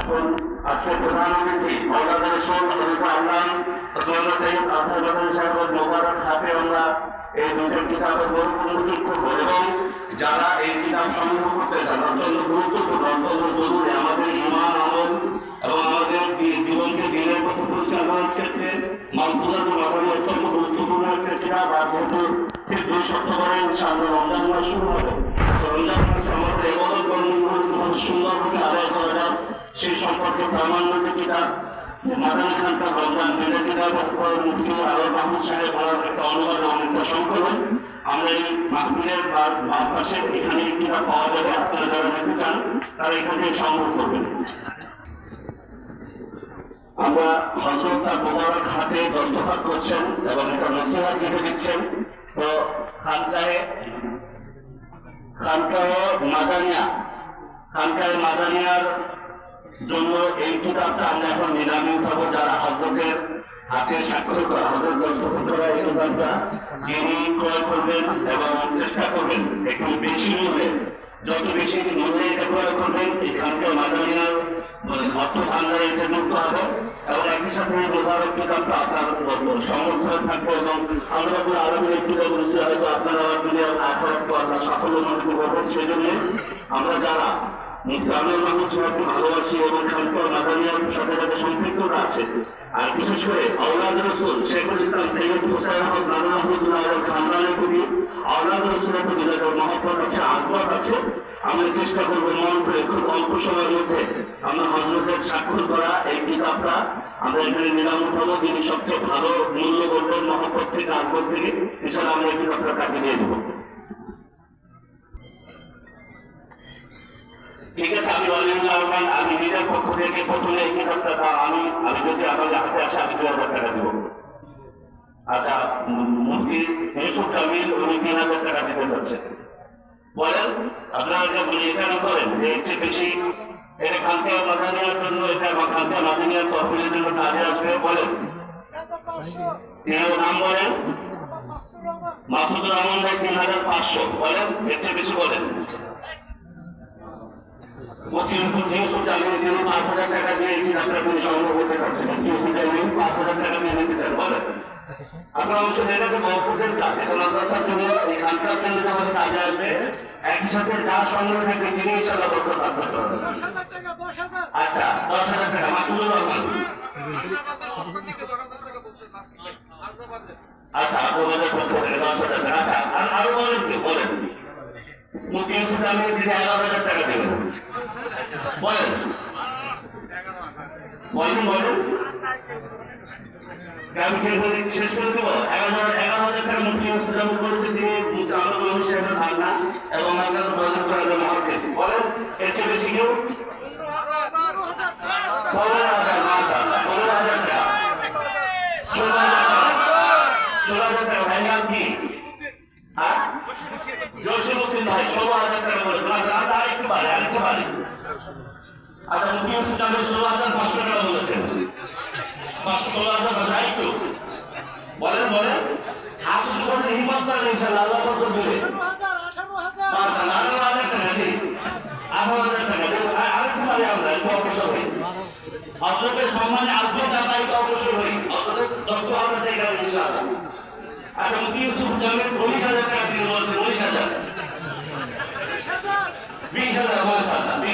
এখন আজকে প্রধানমন্ত্রী মৌলানা রসুল হজরত আল্লাহ মৌলানা সৈয়দ আজহার বাদল সাহেবের মোবারক হাতে আমরা এই দুটো কিতাবের গল্প উন্মোচন এবং যারা এই কিতাব সংগ্রহ করতে চান, অত্যন্ত গুরুত্বপূর্ণ, অত্যন্ত জরুরি। আমাদের ইমান, আমল এবং আমাদের জীবনকে দিনের পথে পরিচালনার ক্ষেত্রে মানসুরাত মাদানি অত্যন্ত গুরুত্বপূর্ণ একটা কিতাব। আর যেহেতু ঠিক দুই সপ্তাহ পরে ইনশাআল্লাহ রমজান মাস শুরু হবে, তো রমজান মাসে আমাদের এবাদত কর্মগুলো সুন্দরভাবে আদায় সেই সম্পর্কে প্রামাণ্য কিতাব মাদানী খানকার রমজান কিতাব অথবা মুফতি মাহমুদ সাহেব ওনার একটা একটা আমরা এই বা- এখানে কিতাব পাওয়া যাবে, আপনারা যারা নিতে চান, তারা এখান থেকে সংগ্রহ করবেন। আমরা হজরত তার মোবারক হাতে দস্তখত করছেন এবং এটা নসিহাত লিখে দিচ্ছেন। তো খানকাহে খানকাহে মাদানিয়া। খানকাহে মাদানিয়ার জন্য এই কিতাবটা আমরা এখন নিলামে উঠাবো, যারা হজরতের হাতে স্বাক্ষর করা হজরত করা এই কিতাবটা যিনি ক্রয় করবেন এবং চেষ্টা করবেন, একটু বেশি মূল্যে, যত বেশি মূল্যে এটা ক্রয় করবেন, এখানকার মাদানিয়ার অর্থ ভান্ডারে এটা যুক্ত হবে। এবং একই সাথে মোবারক কিতাবটা আপনার সমর্থনে থাকবে এবং আমরা আলমের একটু বলেছি হয়তো আপনারা আমার দুনিয়ার আখরাত আল্লাহ সাফল্য মন্ডিত করবেন। সেই জন্য আমরা যারা মুফতানুর মাহমুদ সাহেবকে ভালোবাসি এবং খানপুর মাদানিয়ার সাথে সাথে সম্পৃক্ততা আছে। আর বিশেষ করে আওলাদ রসুল শেখুল ইসলাম সৈয়দ হুসাইন আহমদ নানু রহমতুল্লাহ আলম খানদানের প্রতি আওলাদ রসুলের প্রতি যাদের মহব্বত আছে আজবাত আছে। আমরা চেষ্টা করব মন করে খুব অল্প সময়ের মধ্যে আমরা হজরতের স্বাক্ষর করা এই কিতাবটা। আমরা এখানে নিলাম উঠাবো, যিনি সবচেয়ে ভালো মূল্য বলবেন মহব্বত থেকে আজবত থেকে। এছাড়া আমরা এই কিতাবটা তাকে দিয়ে দেবো রহমান আমি নিজের পক্ষ থেকে প্রথমে এই কিতাবটা দাও। আমি আমি যদি আমাদের হাতে আসে, আমি দু হাজার টাকা দিব। আচ্ছা মুফতি ইউসুফ জামিল উনি তিন হাজার টাকা দিতে চাচ্ছেন। বলেন, আপনারা যে বলি এখানে করেন এর চেয়ে বেশি এটা খানকা মাদানিয়ার জন্য এটা বা খানকা মাদানিয়ার তহবিলের জন্য কাজে আসবে, বলেন। তিন নাম বলেন। মাসুদুর রহমান ভাই তিন হাজার পাঁচশো। বলেন, এর চেয়ে বেশি বলেন। তিনি পাঁচ হাজার টাকা দিয়ে এই কিতাবটা তিনি সংগ্রহ করতে পারছেন ইউসুফ জামিল পাঁচ হাজার টাকা দিয়ে নিতে চান বলেন। আপনার অংশ এটা মহফুদের কাজ মাদ্রাসার জন্য এই খানকার জন্য যে কাজে আসবে একই সাথে যা সংগ্রহ থাকবে তিনি ইনশাল্লাহ বক্তব্য আপনার করবেন দশ হাজার টাকা দশ হাজার। আচ্ছা দশ হাজার টাকা মাসুদুর রহমান আচ্ছা আপনাদের পক্ষ থেকে দশ হাজার টাকা। আচ্ছা আর আরও বলেন কি বলেন। মুফতি ইউসুফ জামিল তিনি এগারো হাজার টাকা দেবেন বলেন বলেন। বলেন আমি কে বলে শেষ করে দেবো? এগারো হাজার এগারো হাজার টাকা মুফতি ইউসুফ জামিল তিনি মুফতি আলম মাহমুদ সাহেবের ভাগনা এবং আমার কাছে প্রয়োজন করে দেবেন মহাদেশ বলেন, এর চেয়ে বেশি কেউ? পনেরো হাজার, মাশাআল্লাহ, পনেরো হাজার টাকা। ষোলো হাজার টাকা। ষোলো হাজার টাকা ভাই নাম কি? হ্যাঁ? ভাই, ষোলো হাজার টাকা বলে আচ্ছা আর আরেকটু বাড়ে আরেকটু বাড়ে আচ্ছা ইউসুফ জামিল ষোলো হাজার পাঁচশো টাকা বলেছেন। পাঁচশো ষোলো হাজার পাঁচশো আরেকটু বলেন বলেন। হাত উঁচু করছে হিম্মত করেন ইনশাল্লাহ আল্লাহ কত আঠারো হাজার আঠারো হাজার। টাকা দিই আঠারো হাজার টাকা দিই আর- আরেকটু বাড়ি আমরা একটু অগ্রসর হই। আপনাদের সম্মানে আসবে টাকা একটু অগ্রসর হই। আপনাদের দশ হাজার টাকা ইনশাআল্লাহ। আচ্ছা মুফতি ইউসুফ জামিল উনিশ হাজার টাকা দিয়ে বলছেন উনিশ হাজার। বিশ হাজার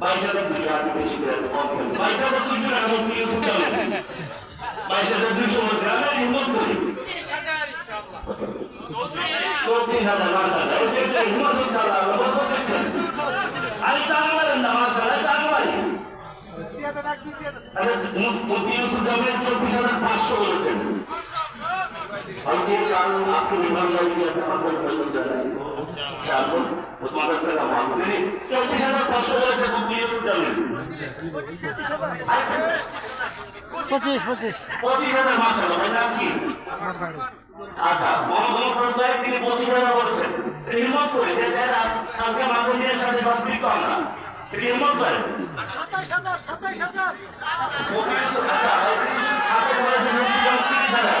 বাইশ দুশো আগে বেশি করে কম করেন। বাইশ দুশো টাকা মুক্তি ইউসুফ জামিল বাইশ দুশো বলছে আমরা হিম্মত করি চব্বিশ হাজার হিম্মত আল্লাহ না আচ্ছা মুফতি ইউসুফ জামিল চব্বিশ হাজার পাঁচশো বলেছেন। আমাদের কারণ আপনি বিমান বাহিনী একটা জানেন চালুন তোমার কাছে ভাবছি চব্বিশ হাজার পাঁচশো বলেছে মুফতি ইউসুফ জামিল পঁচিশ পঁচিশ পঁচিশ। পঁচিশ হাজার মাসাল্লাহ ভাই নাম কি? আচ্ছা মনোদল খরচ ভাই তিনি পঁচিশ হাজার বলেছেন হিম্মত করে যে দেন কালকে মাধ্যমের সাথে সম্পৃক্ত আমরা এটি হিম্মত করেন সাতাইশ হাজার সাতাইশ হাজার। আচ্ছা সাথে বলেছেন তিরিশ হাজার।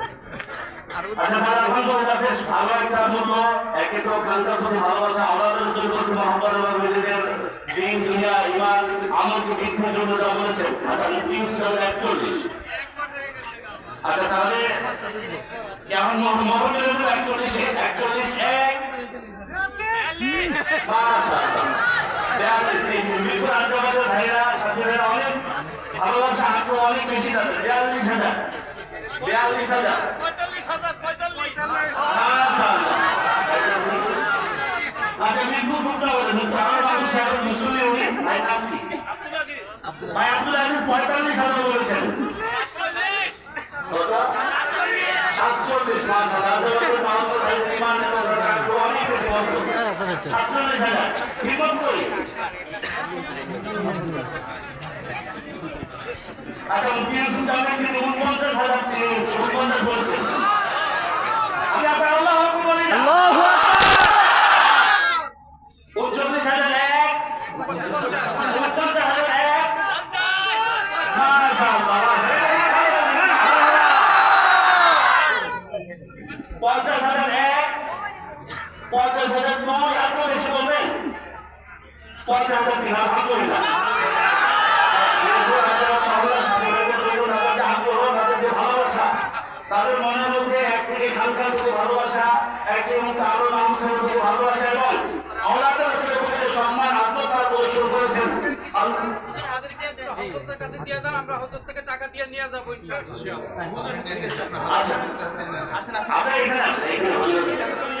আচ্ছা বেশ ভালো একটা মূল্য ভালোবাসা আমাদের রসুল প্রতি মহব্বত এবং নিজেদের আচ্ছা আচ্ছা অনেক ভালোবাসা, আগ্রহ অনেক বেশি তাদের। বিয়াল্লিশ হাজার। বিয়াল্লিশ হাজার। আচ্ছা। মিরপুর গ্রুপটা বলেন আমার বাবু সাহেব মুসলিম উনি ভাই নাম কি? ভাই আব্দুল আজিজ পঁয়তাল্লিশ হাজার বলেছেন সাতচল্লিশ। মজবুত। সাতচল্লিশ হাজার। বিপদ করি? আচ্ছা উনপঞ্চাশ হাজার উনপঞ্চাশ বলেছেন আমি আপনার আল্লাহ আকবার বলি না। আল্লাহু উনচল্লিশ হাজার এক উনপঞ্চাশ হাজার এক মাশাআল্লাহ, পঞ্চাশ হাজার এক পঞ্চাশ হাজার দুই এত বেশি বলবেন পঞ্চাশ হাজার তিন আলহামদুলিল্লাহ তাদের মনের মধ্যে একদিকে খানকার প্রতি ভালোবাসা, একদিকে মধ্যে আরও মানুষের প্রতি ভালোবাসা এবং আওলাদের আসলে প্রতি সম্মান আত্মতারা প্রদর্শন করেছেন। দেন নিয়ে আচ্ছা। আমরা এখানে এখানে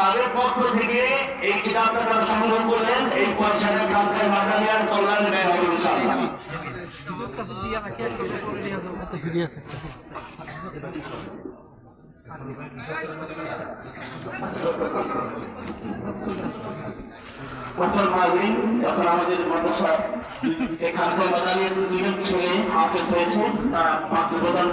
তাদের পক্ষ থেকে এই কিতাবটা তারা সংগ্রহ করলেন, এই পয়সাটা খানকায় মাদানিয়ার কল্যাণ ব্যয় হবে এখন আমাদের মাদ্রাসা এখানকার মাদানিয়ার দুজন ছেলে হাফেজ হয়েছে, তারা পাঠ্য প্রদান